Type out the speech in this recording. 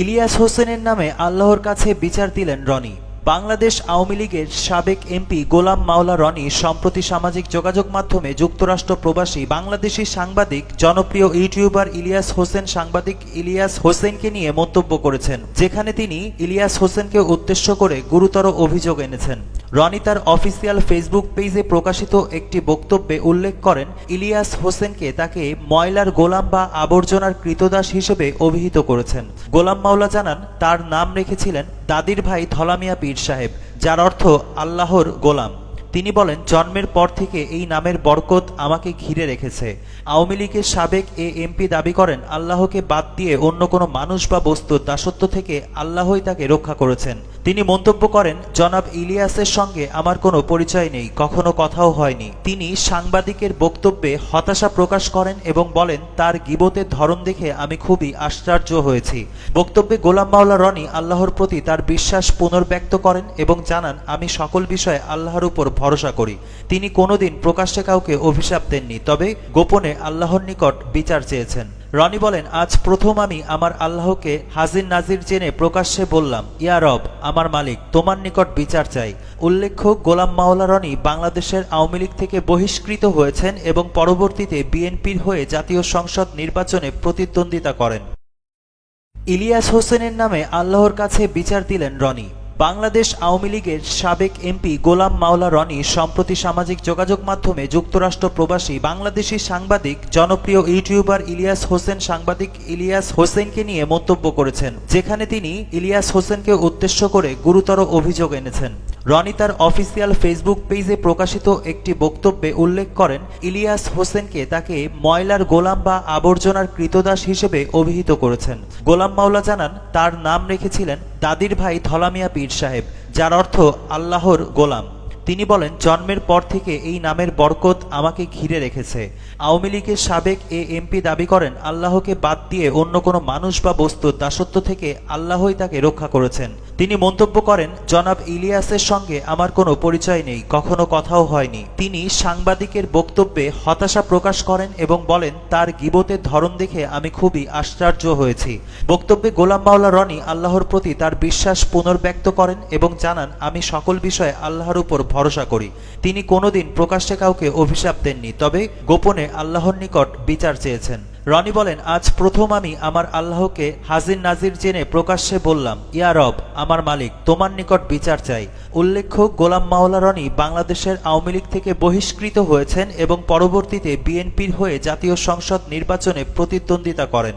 ইলিয়াস হোসেনের নামে আল্লাহর কাছে বিচার দিলেন রনি। বাংলাদেশ আওয়ামী লীগের সাবেক এমপি গোলাম মাওলা রনি সম্প্রতি সামাজিক যোগাযোগ মাধ্যমে যুক্তরাষ্ট্র প্রবাসী বাংলাদেশি সাংবাদিক, জনপ্রিয় ইউটিউবার ইলিয়াস হোসেন সাংবাদিক ইলিয়াস হোসেনকে নিয়ে মন্তব্য করেছেন, যেখানে তিনি ইলিয়াস হোসেনকে উদ্দেশ্য করে গুরুতর অভিযোগ এনেছেন। রনি তার অফিসিয়াল ফেসবুক পেজে প্রকাশিত একটি বক্তব্যে উল্লেখ করেন, ইলিয়াস হোসেনকে তাকে ময়লার গোলাম বা আবর্জনার কৃতদাস হিসেবে অভিহিত করেছেন। গোলাম মাওলা জানান, তার নাম রেখেছিলেন দাদির ভাই ধলামিয়া পীর সাহেব, যার অর্থ আল্লাহর গোলাম। তিনি বলেন, জন্মের পর থেকে এই নামের বরকত আমাকে ঘিরে রেখেছে। আওয়ামী লীগের সাবেক এ এমপি দাবি করেন, আল্লাহকে বাদ দিয়ে অন্য কোনো মানুষ বা বস্তুর দাসত্ব থেকে আল্লাহই তাকে রক্ষা করেছেন। তিনি মন্তব্য করেন, জনাব ইলিয়াসের সঙ্গে আমার কোনো পরিচয় নেই, কখনো কথাও হয়নি। তিনি সাংবাদিকের বক্তব্যে হতাশা প্রকাশ করেন এবং বলেন, তার গিবতের ধরন দেখে আমি খুবই আশ্চর্য হয়েছি। বক্তব্যে গোলাম মাওলা রনি আল্লাহর প্রতি তার বিশ্বাস পুনর্ব্যক্ত করেন এবং জানান, আমি সকল বিষয়ে আল্লাহর উপর ভরসা করি। তিনি কোনোদিন প্রকাশ্যে কাউকে অভিশাপ দেননি, তবে গোপনে আল্লাহর নিকট বিচার চেয়েছেন। রনি বলেন, আজ প্রথম আমি আমার আল্লাহকে হাজির নাজির জেনে প্রকাশ্যে বললাম, ইয়া রব, আমার মালিক, তোমার নিকট বিচার চাই। উল্লেখ্য, গোলাম মাওলা রনি বাংলাদেশের আওয়ামী লীগ থেকে বহিষ্কৃত হয়েছেন এবং পরবর্তীতে বিএনপির হয়ে জাতীয় সংসদ নির্বাচনে প্রতিদ্বন্দ্বিতা করেন। ইলিয়াস হোসেনের নামে আল্লাহর কাছে বিচার দিলেন রনি। বাংলাদেশ আওয়ামী লীগের সাবেক এমপি গোলাম মাওলা রনি সম্প্রতি সামাজিক যোগাযোগ মাধ্যমে যুক্তরাষ্ট্র প্রবাসী বাংলাদেশি সাংবাদিক, জনপ্রিয় ইউটিউবার ইলিয়াস হোসেন, সাংবাদিক ইলিয়াস হোসেনকে নিয়ে মন্তব্য করেছেন, যেখানে তিনি ইলিয়াস হোসেনকে উদ্দেশ্য করে গুরুতর অভিযোগ এনেছেন। রনি তার অফিসিয়াল ফেসবুক পেজে প্রকাশিত একটি বক্তব্যে উল্লেখ করেন, ইলিয়াস হোসেনকে তাকে ময়লার গোলাম বা আবর্জনার কৃতদাস হিসেবে অভিহিত করেছেন। গোলাম মাওলা জানান, তার নাম রেখেছিলেন দাদির ভাই ধলামিয়া পীর সাহেব, যার অর্থ আল্লাহর গোলাম। তিনি বলেন, জন্মের পর থেকে এই নামের বরকত আমাকে ঘিরে রেখেছে। আওয়ামী লীগের সাবেক এ এমপি দাবি করেন, আল্লাহকে বাদ দিয়ে অন্য কোনো মানুষ বা বস্তুর দাসত্ব থেকে আল্লাহই তাকে রক্ষা করেছেন। তিনি মন্তব্য করেন, জনাব ইলিয়াসের সঙ্গে আমার কোনো পরিচয় নেই, কখনো কথাও হয়নি। তিনি সাংবাদিকের বক্তব্যে হতাশা প্রকাশ করেন এবং বলেন, তার গিবতের ধরন দেখে আমি খুবই আশ্চর্য হয়েছি। বক্তব্যে গোলাম মাওলা রনি আল্লাহর প্রতি তার বিশ্বাস পুনর্ব্যক্ত করেন এবং জানান, আমি সকল বিষয়ে আল্লাহর উপর ভরসা করি। তিনি কোনোদিন প্রকাশ্যে কাউকে অভিশাপ দেননি, তবে গোপনে আল্লাহর নিকট বিচার চেয়েছেন। রনি বলেন, আজ প্রথম আমি আমার আল্লাহকে হাজির নাজির জেনে প্রকাশ্যে বললাম, ইয়া রব, আমার মালিক, তোমার নিকট বিচার চাই। উল্লেখ্য, গোলাম মাওলা রনি বাংলাদেশের আওয়ামী লীগ থেকে বহিষ্কৃত হয়েছেন এবং পরবর্তীতে বিএনপির হয়ে জাতীয় সংসদ নির্বাচনে প্রতিদ্বন্দ্বিতা করেন।